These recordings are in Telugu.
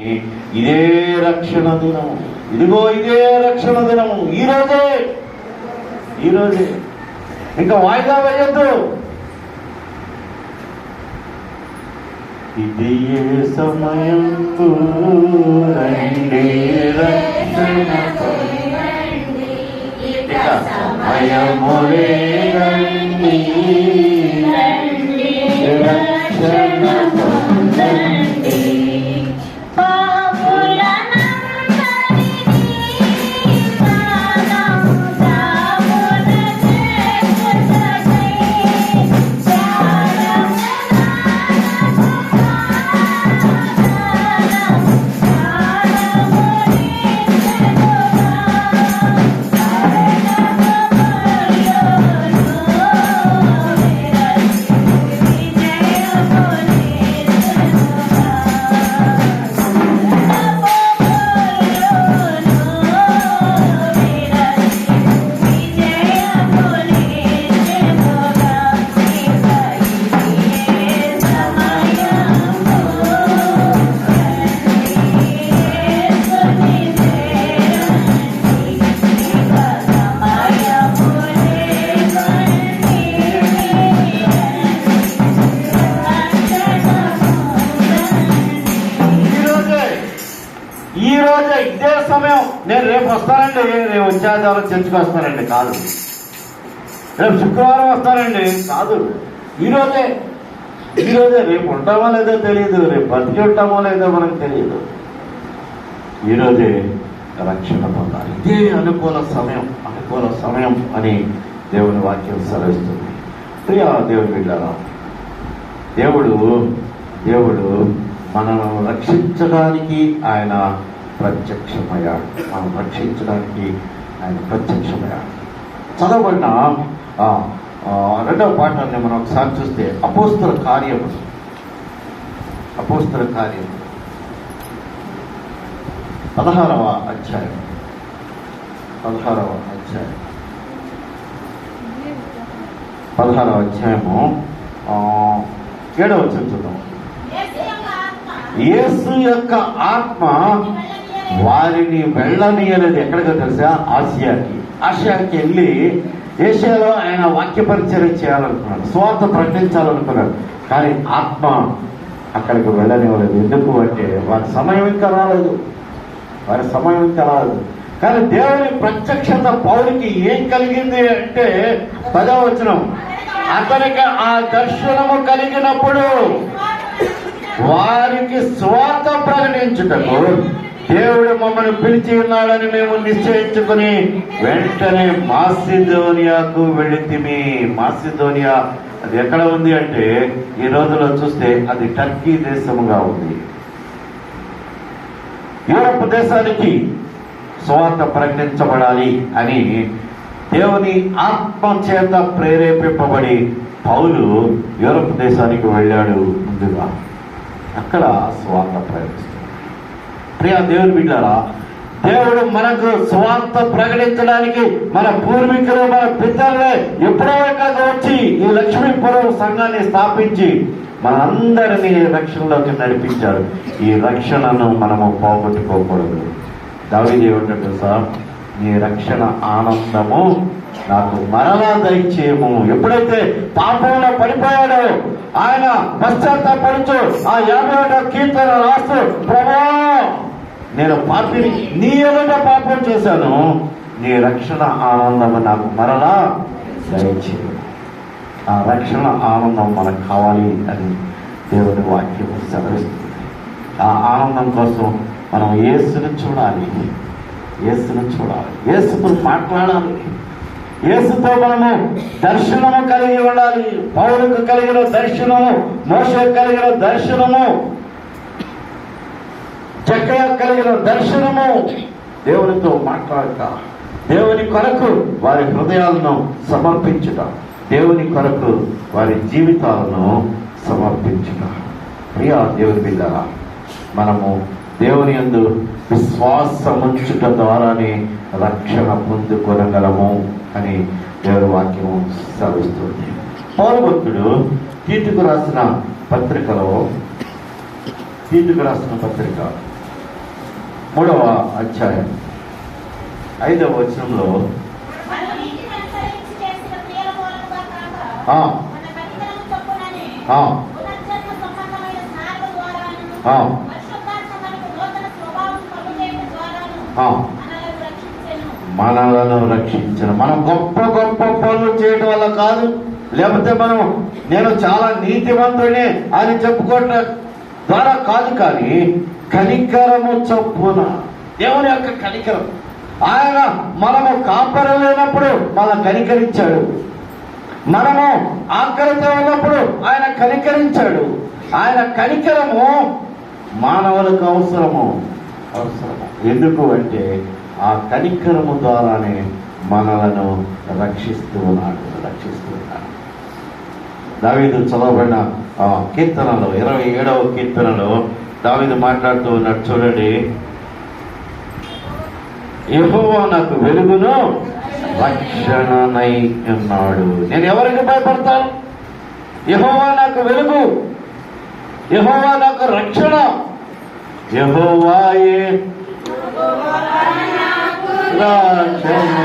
ఇదే రక్షణ దినము. ఇదిగో ఇదే రక్షణ దినము. ఈ రోజే. ఈ రోజే. ఇంకా వాయిదా వేయద్దు. ఇది ఏ సమయం రండి రక్షణ ఇక రండి రక్షణ నేను రేపు వస్తానండి. రేపు వచ్చే ఆదివారం చర్చికి వస్తానండి కాదు. రేపు శుక్రవారం వస్తానండి కాదు. ఈరోజే ఈరోజే ఈ రోజే రేపు ఉంటామో లేదో తెలియదు రేపు బతికి ఉంటామో లేదో మనకు తెలియదు ఈరోజే రక్షణ పొందాలి. ఇదే అనుకూల సమయం. అనుకూల సమయం అని దేవుని వాక్యం సెలవిస్తుంది. ప్రియ దేవుని బిడ్డారా దేవుడు దేవుడు మనల్ని రక్షించడానికి ఆయన ప్రత్యక్షమయ్యాడు మనం రక్షించడానికి ఆయన ప్రత్యక్షమయ్యాడు చదవబడిన? రెండవ పాఠాన్ని మనం ఒకసారి చూస్తే అపోస్తుల కార్యము. అపోస్తుల కార్యం పదహారవ అధ్యాయం. పదహారవ అధ్యాయం. పదహారవ అధ్యాయము ఏడవ చూద్దాం. యేసు యొక్క ఆత్మ వారిని వెళ్ళనీయలేదు. ఎక్కడికో తెలుసా? ఆసియాకి. ఆసియాకి వెళ్ళి ఏషియాలో ఆయన వాక్య పరిచయం చేయాలనుకున్నాడు. స్వార్థ ప్రకటించాలనుకున్నాడు. కానీ ఆత్మ అక్కడికి వెళ్ళనివ్వలేదు. ఎందుకు అంటే వారి సమయం ఇంకా రాలేదు. వారి సమయం ఇంకా రాలేదు. కానీ దేవుని ప్రత్యక్షత పౌరికి ఏం కలిగింది అంటే పదవచనం అతనికి ఆ దర్శనము కలిగినప్పుడు వారికి స్వార్థ ప్రకటించుటకు దేవుడు మమ్మల్ని పిలిచి ఉన్నాడని మేము నిశ్చయించుకుని వెంటనే మాసిధోనియాకు వెళితిమి మాసిధోనియా అది ఎక్కడ ఉంది అంటే ఈ రోజులో చూస్తే అది టర్కీ దేశముగా ఉంది. యూరప్ దేశానికి స్వార్థ ప్రకటించబడాలి అని దేవుని ఆత్మ చేత ప్రేరేపింపబడి పౌలు యూరప్ దేశానికి వెళ్ళాడు ముందుగా. అక్కడ స్వార్థ ప్రకటిస్తాడు. ప్రియ దేవుని బిడ్డారా దేవుడు మనకు స్వార్థ ప్రకటించడానికి మన పూర్వీకులు మన పితరులే ఎప్పుడో ఇక్కడికి వచ్చి ఈ లక్ష్మీపురం సంఘాన్ని స్థాపించి మనందరినీ రక్షణలోకి నడిపించారు ఈ రక్షణను మనము పోగొట్టుకోకూడదు. దావిది ఏమంటాడు సార్? నీ రక్షణ ఆనందము నాకు మరలా దయచేయము. ఎప్పుడైతే పాపంలో పడిపోయాడో ఆయన పశ్చాత్తాపడుచు ఆ యాభై కీర్తన రాస్తూ ప్రభా నేను పాపిని నీ ఎదుట పాపం చేశాను. నీ రక్షణ ఆనందము నాకు మరలా దయచేయము ఆ రక్షణ ఆనందం మనకు కావాలి అని దేవుడి వాక్యం సెలవిస్తుంది. ఆ ఆనందం కోసం మనం ఏసును చూడాలి. ఏసును చూడాలి. యేసుతో మాట్లాడాలి. ఏసుతో మనము దర్శనము కలిగి ఉండాలి. పౌరుకు కలిగిన దర్శనము మోసకు కలిగిన దర్శనము చక్కగా కలిగిన దర్శనము. దేవునితో మాట్లాడట దేవుని కొరకు వారి హృదయాలను సమర్పించుట దేవుని కొరకు వారి జీవితాలను సమర్పించుట ప్రియా దేవుని బిడ్డరా మనము దేవుని యందు విశ్వాసముంచుట ద్వారానే రక్షణ పొందుకొనగలము అని దేవుని వాక్యము సెలవిస్తుంది. పౌరభక్తుడు తీతుకు రాసిన పత్రికలో తీతుకు రాసిన పత్రిక మూడవ అధ్యాయం. ఐదవ వచనంలో. మనలను రక్షించెను. మనం గొప్ప గొప్ప పనులు చేయడం వల్ల కాదు. లేకపోతే మనం నేను చాలా నీతివంతుడిని అని చెప్పుకోవటం ద్వారా కాదు కానీ కనికరము చొప్పున. దేవుని యొక్క కనికరం. ఆయన మనము కాపరి లేనప్పుడు మన కనికరించాడు. మనము ఆకలితో ఉన్నప్పుడు ఆయన కనికరించాడు. ఆయన కనికరము మానవులకు అవసరము. అవసరము. ఎందుకు అంటే ఆ కనికరము ద్వారానే మనలను రక్షిస్తూ ఉన్నాడు రక్షిస్తూ ఉన్నాడు. దావీదు చదవబడిన ఆ, కీర్తనలో ఇరవై ఏడవ కీర్తనలో దావీదు మాట్లాడుతూ ఉన్నాడు చూడండి యెహోవా నాకు వెలుగును రక్షణనై ఉన్నాడు. నేను ఎవరికి భయపడతాను? యెహోవా నాకు వెలుగు యెహోవా నాకు రక్షణ యహోవాయే రక్షణ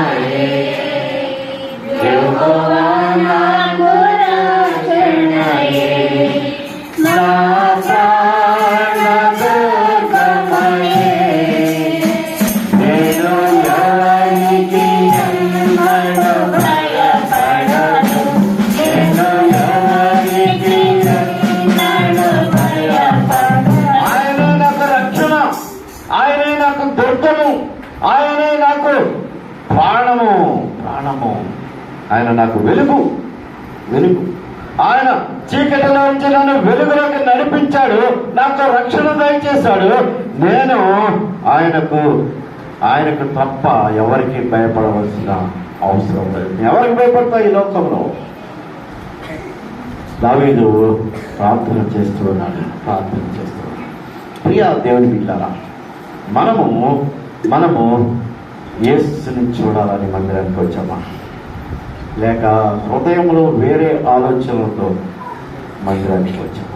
నాకు వెలుగు. వెలుగు. ఆయన చీకటిలో నుంచి నన్ను వెలుగులోకి నడిపించాడు. నాకు రక్షణ దయచేశాడు. నేను ఆయనకు ఆయనకు తప్ప ఎవరికి భయపడవలసిన అవసరం లేదు. ఎవరికి భయపడతా ఈ లోకంలో? దావీదు ప్రార్థన చేస్తూ ఉన్నాడు. ప్రార్థన చేస్తూ ఉన్నాడు. ప్రియా దేవుని బిడ్డారా మనము మనము యేసుని చూడాలని మందిరానికి వచ్చామా? లేక హృదయంలో వేరే ఆలోచనలతో మందిరానికి వచ్చాం.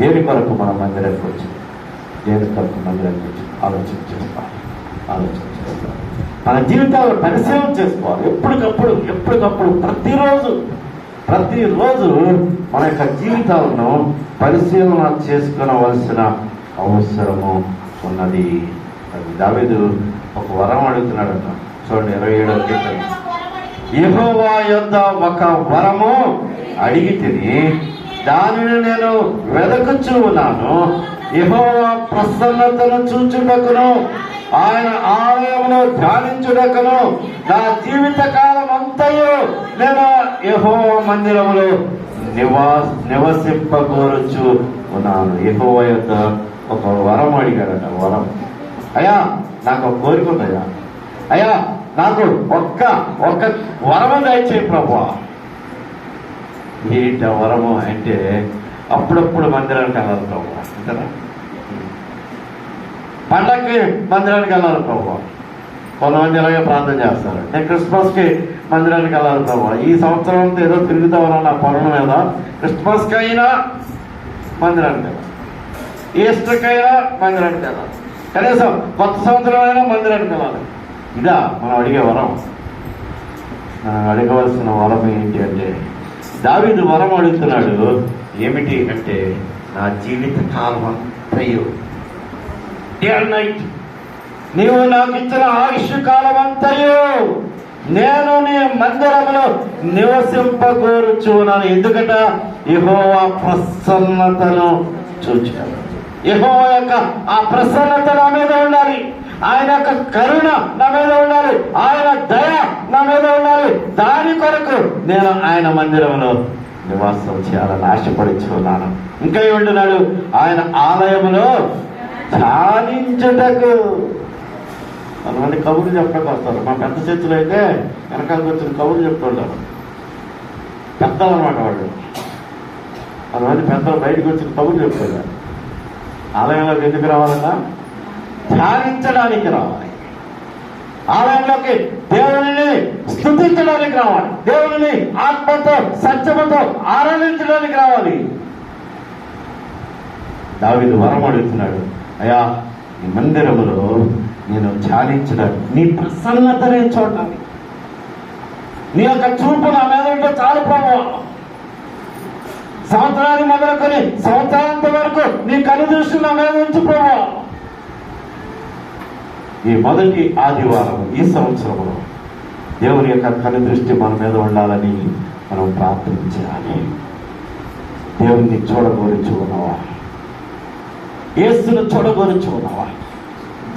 దేని కొరకు మనం మందిరానికి వచ్చాం? దేని కొరకు మందిరానికి వచ్చాం? ఆలోచన చేసుకోవాలి. ఆలోచన చేసుకోవాలి. మన జీవితాలు పరిశీలన చేసుకోవాలి. ఎప్పటికప్పుడు ఎప్పటికప్పుడు ప్రతిరోజు ప్రతిరోజు మన యొక్క జీవితాలను పరిశీలన చేసుకోవలసిన అవసరము ఉన్నది. దావేదు ఒక వరం అడుగుతున్నాడట. చూడండి ఇరవై ఏడవ కీర్తన ఒక వరం అడిగి యహోవా యొద్ద ఒక వరము అడిగి తిని దానిని నేను వెదకుచూ ఉన్నాను. యహోవా ప్రసన్నతను చూచుటకును ఆయన ఆలయమును ధ్యానించుటకును నా జీవిత కాలం అంతయు నేను యెహోవా మందిరములో నివాస నివసింపగోరుచు ఉన్నాను. యహోవ యొక్క ఒక వరం అడిగాడట వరం. అయ్యా నాకు ఒక కోరిక ఉందయ్యా. అయ్యా నాకు ఒక్క ఒక్క వరము దయచేయి ప్రభు. ఏంట వరము అంటే అప్పుడప్పుడు మందిరానికి వెళ్ళాలి ప్రభు. అంతేనా? పండగకి మందిరానికి వెళ్ళాలి ప్రభు. కొంతమంది ఇలాగే ప్రార్థన చేస్తారు. నేను క్రిస్మస్కి మందిరానికి వెళ్ళాలి ప్రభు. ఈ సంవత్సరం అంతా ఏదో తిరుగుతామన్నా నా పనుల మీద. క్రిస్మస్కి అయినా మందిరానికి వెళ్ళాలి. ఈస్టర్కైనా మందిరానికి వెళ్ళాలి. కనీసం కొత్త సంవత్సరం అయినా మందిరానికి వెళ్ళాలి. ఇదా మనం అడిగే వరం. మనం అడగవలసిన వరం ఏంటి అంటే దావీదు వరం అడుగుతున్నాడు ఏమిటి అంటే నా జీవిత కాలం అంతయు డే నైట్. నీవు నాకు ఇచ్చిన ఆయుష్ కాలం అంతయు నేను నీ మందిరంలో నివసింపగోరుచున్నాను. ఎందుకట? ఇహోవా ప్రసన్నతను చూచాను యెహోవా యొక్క ఆ ప్రసన్నత నా మీద ఉండాలి. ఆయన యొక్క కరుణ నా మీద ఉండాలి. ఆయన దయ నా మీద ఉండాలి. దాని కొరకు నేను ఆయన మందిరంలో నివాసం చేయాలని ఆశపడుచున్నాను ఇంకా ఏమంటున్నాడు? ఆయన ఆలయంలో ధ్యానించుటకు. కొంతమంది కబుర్లు చెప్పడానికి వస్తారు. మా పెద్ద చేతులు అయితే వెనకాలకు వచ్చిన కబుర్లు చెప్తుంటారు పెద్దలు అనమాట వాళ్ళు. కొంతమంది పెద్దలు బయటకు వచ్చిన కబుర్లు చెప్తుంటారు ఆలయంలోకి ఎందుకు రావాలన్నా ధ్యానించడానికి రావాలి. ఆలయంలోకి దేవుని స్థుతించడానికి రావాలి. దేవుని ఆత్మతో సత్యమతో ఆరాధించడానికి రావాలి. దావిదు వరం అడుగుతున్నాడు అయ్యా ఈ మందిరములో నేను ధ్యానించడానికి నీ ప్రసన్నతనే చూడడానికి. నీ యొక్క చూపు నా మీద ఉంటే చాలు సంవత్సరానికి సంవత్సరాన్ని మొదలుకొని సంవత్సరాంత వరకు నీ కనుదృష్టి నా మీద ఉంచు ఈ మొదటి ఆదివారం ఈ సంవత్సరంలో దేవుని యొక్క కనుదృష్టి మన మీద ఉండాలని మనం ప్రార్థించాలి. దేవుణ్ణి చూడగోరుచు ఉన్నవా ఏసును చూడగోరుచు ఉన్నవా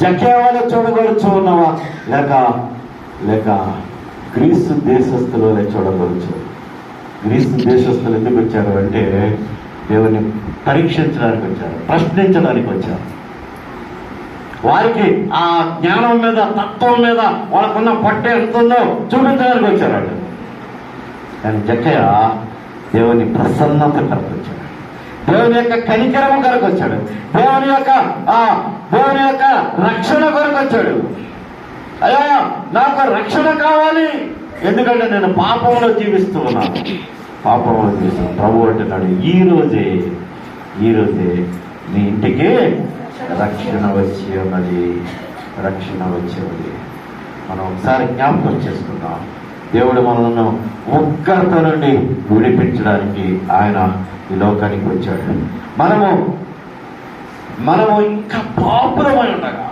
జకేవాలు చూడగోరుచు ఉన్నవా లేక లేక గ్రీసు దేశస్తులు చూడగోరుచు. గ్రీసు దేశస్థులు ఎందుకు వచ్చారు అంటే దేవుని పరీక్షించడానికి వచ్చారు ప్రశ్నించడానికి వచ్చారు. వారికి ఆ జ్ఞానం మీద తత్వం మీద వాళ్ళకున్న పట్టు ఎంత ఉందో చూపించడానికి వచ్చారు వాళ్ళు కానీ జక్కయ్య దేవుని ప్రసన్నత కొరకు వచ్చాడు. దేవుని యొక్క కనికరము కొరకు వచ్చాడు. దేవుని యొక్క ఆ దేవుని యొక్క రక్షణ కొరకు వచ్చాడు. అయ్యా నాకు రక్షణ కావాలి. ఎందుకంటే నేను పాపంలో జీవిస్తూ ఉన్నాను. పాపంలో జీవిస్తున్నాను ప్రభు అంటున్నాడు ఈ రోజే ఈ రోజే నీ ఇంటికి రక్షణ వచ్చి ఉన్నది రక్షణ వచ్చి ఉన్నది. మనం ఒకసారి జ్ఞాపకం చేసుకుందాం. దేవుడు మనల్ని ఉగ్రత నుండి విడిపించడానికి ఆయన ఈ లోకానికి వచ్చాడు. మనము మనము ఇంకా పాపులమై ఉండగా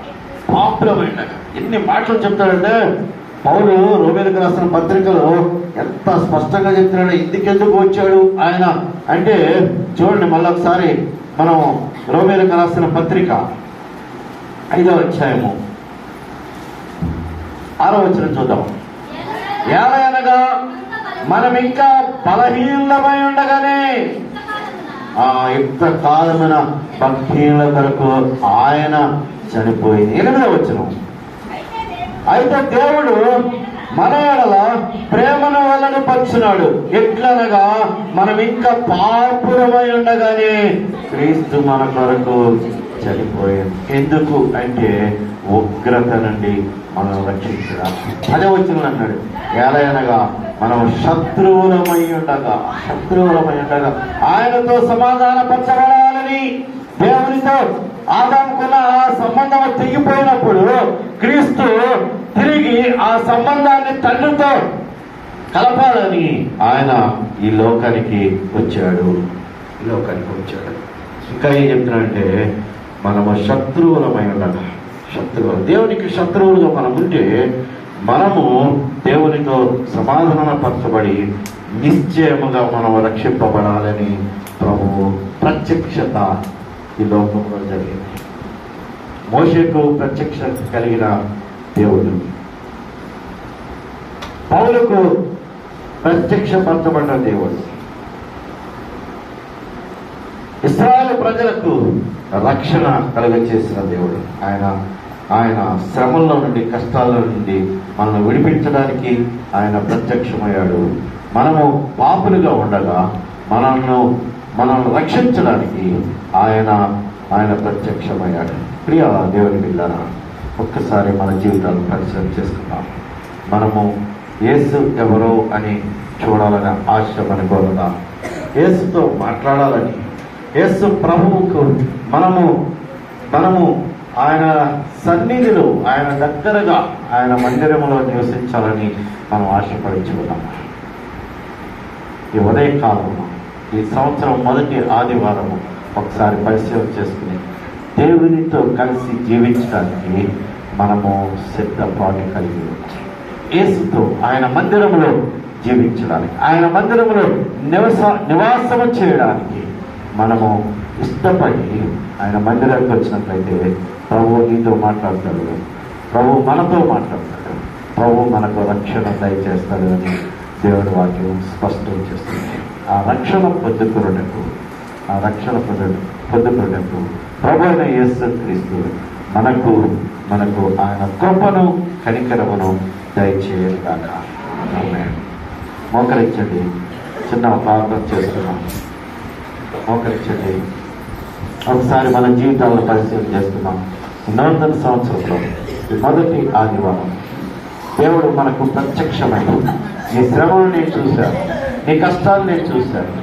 పాపులమై ఉండగా. ఎన్ని మాటలు చెప్తాడంటే పౌరు రోమేలకు రాసిన పత్రికలో ఎంత స్పష్టంగా చెప్తున్నాడు ఇందుకెందుకు వచ్చాడు ఆయన? అంటే చూడండి మళ్ళీ ఒకసారి. మనం రోమేలకు రాసిన పత్రిక ఐదవ అధ్యాయము. ఆరో వచ్చిన చూద్దాం. ఏలయనగా మనం ఇంకా బలహీనమై ఉండగానే ఆ యుక్త కాలమైన భక్తిల కొరకు ఆయన చనిపోయింది. ఎనిమిదవ వచ్చిన అయితే దేవుడు మన ప్రేమను వలన పంచున్నాడు ఎట్లనగా మనం ఇంకా పాపురమై ఉండగానే క్రీస్తు మన కొరకు చనిపోయాడు. ఎందుకు అంటే ఉగ్రత నుండి మనం రక్షించడం. అదే వచ్చింది అన్నాడు. ఎలాగనగా మనం శత్రువులమై ఉండగా శత్రువులమై ఉండగా ఆయనతో సమాధానపరచబడాలని దేవునితో ఆదాముకున్న ఆ సంబంధం తెగిపోయినప్పుడు క్రీస్తు తిరిగి ఆ సంబంధాన్ని తండ్రితో కలపాలని ఆయన ఈ లోకానికి వచ్చాడు. ఈ లోకానికి వచ్చాడు. ఇంకా ఏం చెప్తున్నాడంటే మనము శత్రువులమై ఉండగా శత్రువులు. దేవునికి శత్రువులుగా మనం ఉంటే మనము దేవునితో సమాధానపరచబడి నిశ్చయముగా మనం రక్షింపబడాలని ప్రభువు ప్రత్యక్షత ఈ లోకంలో జరిగింది. మోషకు ప్రత్యక్షత కలిగిన దేవుడు. పౌలకు ప్రత్యక్షపరచబడిన దేవుడు. ఇస్రాయల్ ప్రజలకు రక్షణ కలుగచేసిన దేవుడు. ఆయన ఆయన శ్రమంలో నుండి కష్టాల నుండి మనల్ని విడిపించడానికి ఆయన ప్రత్యక్షమయ్యాడు. మనము పాపులుగా ఉండగా మనల్ని మనల్ని రక్షించడానికి ఆయన ఆయన ప్రత్యక్షమయ్యాడు. ప్రియ దేవుని బిడ్డరా ఒక్కసారి మన జీవితాలను పరిచయం చేసుకుందాం. మనము యేసు ఎవరో అని చూడాలని ఆశ మనకోరదా యేసుతో మాట్లాడాలని యేసు ప్రభువుకు మనము మనము ఆయన సన్నిధిలో ఆయన దగ్గరగా ఆయన మందిరంలో నివసించాలని మనం ఆశపడించుకున్నాం ఈ ఉదయకాలము ఈ సంవత్సరం మొదటి ఆదివారము ఒకసారి పరిశీలన చేసుకుని దేవునితో కలిసి జీవించడానికి మనము సిద్ధపాటు కలిగి ఉన్నాం యేసుతో ఆయన మందిరంలో జీవించడానికి ఆయన మందిరంలో నివస నివాసము చేయడానికి మనము ఇష్టపడి ఆయన మందిరానికి వచ్చినట్లయితే ప్రభు నీతో మాట్లాడతాడు. ప్రభు మనతో మాట్లాడతాడు. ప్రభు మనకు రక్షణ దయచేస్తాడు అని దేవుడి వాక్యం స్పష్టం చేస్తుంది. ఆ రక్షణ పొందుకున్నకు ఆ రక్షణ పొందు పొందుకున్నట్టు ప్రభు అయిన యేసు క్రీస్తు మనకు మనకు ఆయన కృపను కనికరమును దయచేయగాక ఆమేన్. మోకరించండి. చిన్న ప్రార్థన చేస్తున్నాం. మోకరించండి. ఒకసారి మన జీవితాలను పరిశీలన చేస్తున్నాం. నూతన సంవత్సరంలో మొదటి ఆదివారం. దేవుడు మనకు ప్రత్యక్షమైన నీ శ్రమను నేను చూశాను. నీ కష్టాలు నేను చూశాను.